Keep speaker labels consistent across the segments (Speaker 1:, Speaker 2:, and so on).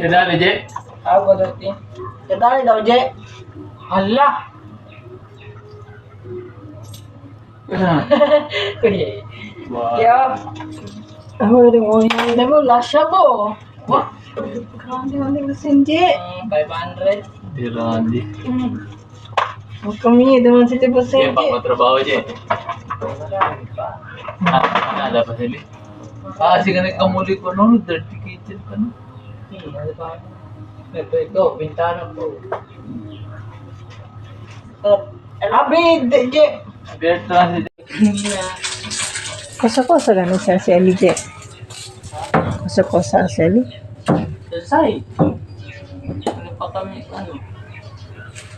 Speaker 1: Kailan, Je?
Speaker 2: Ako dati. Kadali daw, Je. Hala. Kuya.
Speaker 1: Wow.
Speaker 2: Kaya, ako rin mo yan. Alam mo, lasya mo. Wah.
Speaker 3: Grabe, hindi ko sinji.
Speaker 2: Mm, 500.
Speaker 1: Tirandi.
Speaker 3: Huwag kami, naman si Tipo
Speaker 1: Kaya
Speaker 3: Sinji.
Speaker 1: pa matrabaho, Je.
Speaker 2: Marami pa.
Speaker 1: Ah, nada pa sila. Ah, kasi ka nagkamuli ko noon, dirty kitchen pa no.
Speaker 2: Hmm, ano pa? Ito, ito, bintana po. Abi, de- Je.
Speaker 1: Beer transit.
Speaker 3: Kosa-kosa lang siya si Ali, Je. Kosa-kosa si Ali.
Speaker 2: Sasay. Ano pa kami, ano?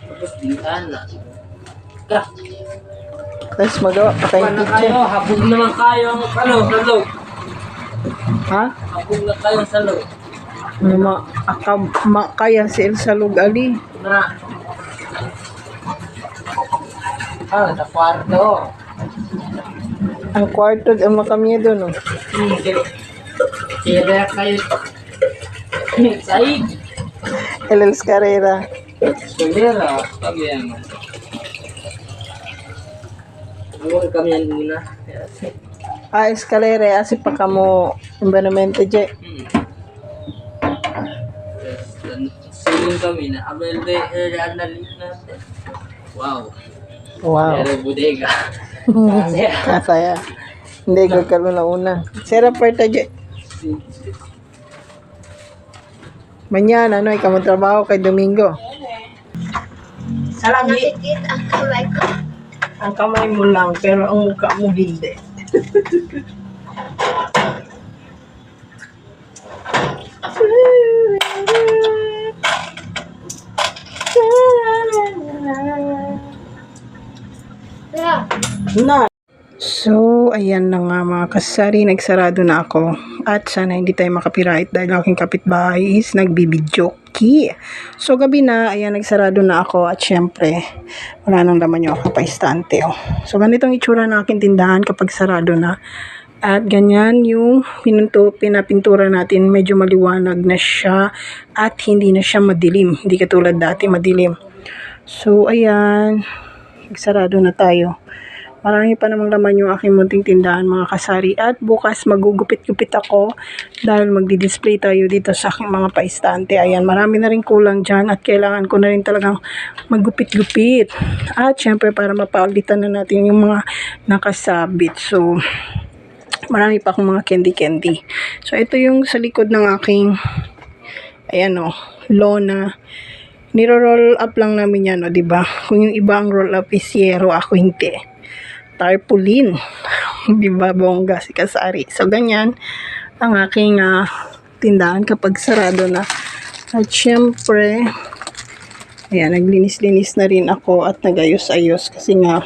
Speaker 2: Tapos bintana. Ka.
Speaker 3: Tapos magawa pa tayong
Speaker 2: Paano
Speaker 3: kitchen.
Speaker 2: kayo? Habog naman kayo ano, sa loob.
Speaker 3: Ha?
Speaker 2: Habog na kayo sa loob.
Speaker 3: Ma, aka, ma, kaya si Elsa Lug Ali.
Speaker 2: Na. Ah, sa kwarto.
Speaker 3: Ang kwarto, ang makamya doon, oh.
Speaker 2: Hmm, kaya- Kaya kayo. Saig.
Speaker 3: LL's Carrera.
Speaker 2: Kulera. Kami yan. Ano kami yan muna?
Speaker 3: Ah, escalera, asi pa kamo environment, Je.
Speaker 2: Hmm. Siling kami na. Abel de analis natin. Wow.
Speaker 3: Wow.
Speaker 2: Pero bodega.
Speaker 3: Kasaya. Hindi, gagkalo na una. Sira parta, Je. Manyan, ano, ikaw mo trabaho kay Domingo. Salami.
Speaker 4: ang kamay ko.
Speaker 3: Ang kamay mo lang, pero ang mukha mo hindi. Na. So, ayan na nga mga kasari, nagsarado na ako. At sana hindi tayo makapiright dahil aking kapitbahay is nagbibidyoki. So, gabi na, ayan, nagsarado na ako. At syempre, wala nang laman yung kapaistante. Oh. So, ganitong itsura ng aking tindahan kapag sarado na. At ganyan yung pinunto, pinapintura natin, medyo maliwanag na siya at hindi na siya madilim. Hindi katulad dati madilim. So, ayan, nagsarado na tayo. Marami pa namang laman yung aking munting tindahan mga kasari. At bukas magugupit-gupit ako dahil magdi-display tayo dito sa aking mga paistante. Ayan, marami na rin kulang dyan at kailangan ko na rin talagang maggupit-gupit. At syempre para mapaulitan na natin yung mga nakasabit. So, marami pa akong mga candy-candy. So, ito yung sa likod ng aking ayan o, lona. Niro-roll up lang namin yan, o, di ba? Kung yung ibang roll up is yero, ako hindi tarpaulin. Di ba, bongga si Kasari. So, ganyan ang aking ah, tindahan kapag sarado na. At syempre, ayan, naglinis-linis na rin ako at nagayos-ayos kasi nga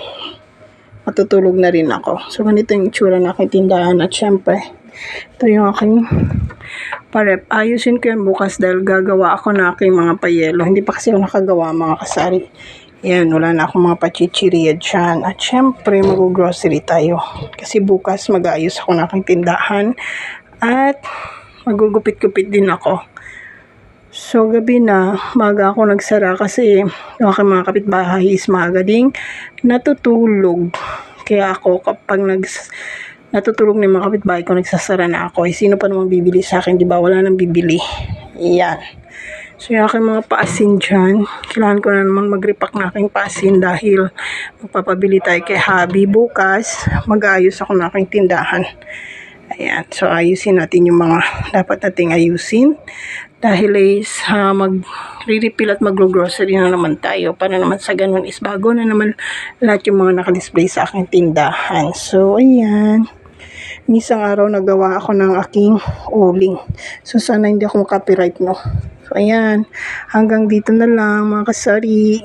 Speaker 3: matutulog na rin ako. So, ganito yung itsura ng aking tindahan at syempre, ito yung aking parep. Ayusin ko yan bukas dahil gagawa ako ng aking mga payelo. Hindi pa kasi ako nakagawa mga kasari. Yan, wala na akong mga pachichiriya dyan. At syempre, mag-grocery tayo. Kasi bukas mag-aayos ako ng aking tindahan. At magugupit-gupit din ako. So, gabi na, maga ako nagsara kasi yung aking mga kapitbahay is maaga ding natutulog. Kaya ako kapag nags, natutulog ng mga kapitbahay ko, nagsasara na ako. Eh, sino pa namang bibili sa akin? Di ba? Wala nang bibili. Yan. So, yung aking mga paasin dyan, kailangan ko na naman mag-repack na aking paasin dahil magpapabili tayo kay Habi bukas. Mag-aayos ako ng aking tindahan. Ayan. So, ayusin natin yung mga dapat nating ayusin. Dahil is uh, mag-refill at mag-grocery na naman tayo. Para naman sa ganun is bago na naman lahat yung mga nakadisplay sa aking tindahan. So, ayan. Isang araw nagawa ako ng aking uling. So, sana hindi ako copyright, no? Ayan. Hanggang dito na lang, mga kasari.